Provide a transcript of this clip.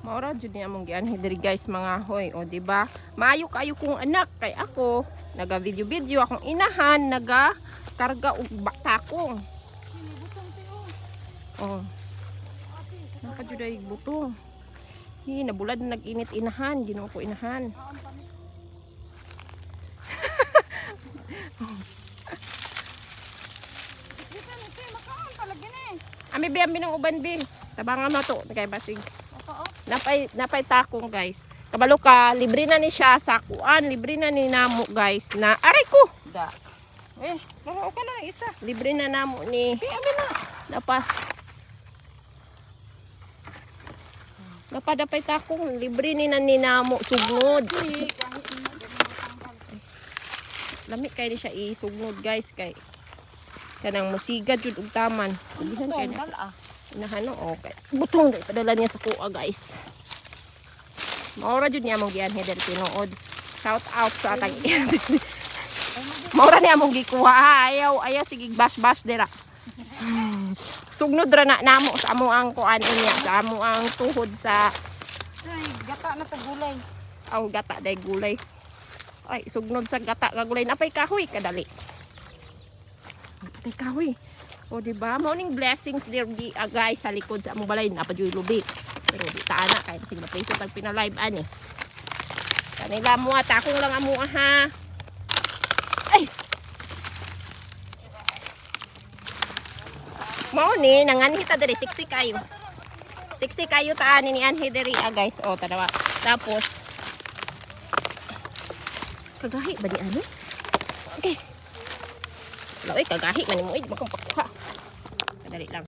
Maura jud ni among gianhi diri guys mga hoy, o di ba? Maayo kayo kung anak kay ako naga video video akong inahan naga karga og batakong. Oh. Naka jud ay butong. Hi, nabulad na nag-init inahan, Ginoo ko inahan. Ami bi ambi ng uban bi. Tabangan mo to kay basig. Napay napay takong guys. Kabalo ka, libre na ni siya sa kuan, libre na ni namo guys na aray ko. Da. Eh, laro ka na isa. Libre na namo ni Di abi na. napa Napadapay takong libre ni na ni namo sugnod. Tanggal. Lami kay ni siya isugnod guys kay kanang musiga jud og taman. Sabihan kay na Ah. Inahano, okay. Butong dahil padala niya sa kuha, guys. Maura jud niya mong giyan header tinuod. Shout out sa atang Maura niya mong gikuha. ha. Ayaw, ayaw sige bash bash dira. Sugnod ra na namo sa amo ang kuan niya, sa amo ang tuhod sa Ay, gata na tagulay. aw gata day gulay. Ay, sugnod sa gata nga gulay napay kahoy kadali. Napay kahoy. O di ba? Morning blessings dear gi ah, guys sa likod sa among balay na pajoy lubi. Pero di ta ana kay sige na peso tag pina-live ani. Kanila mo at akong lang amo ha. Ay. Mao ni nangani ta diri siksi kayo. Siksi kayo ta ani ni Anhe diri ah guys. O tanawa. Tapos kagahi ba ni ano? Okay. Laway kagahi man mo id makang pakuha. Kadali lang.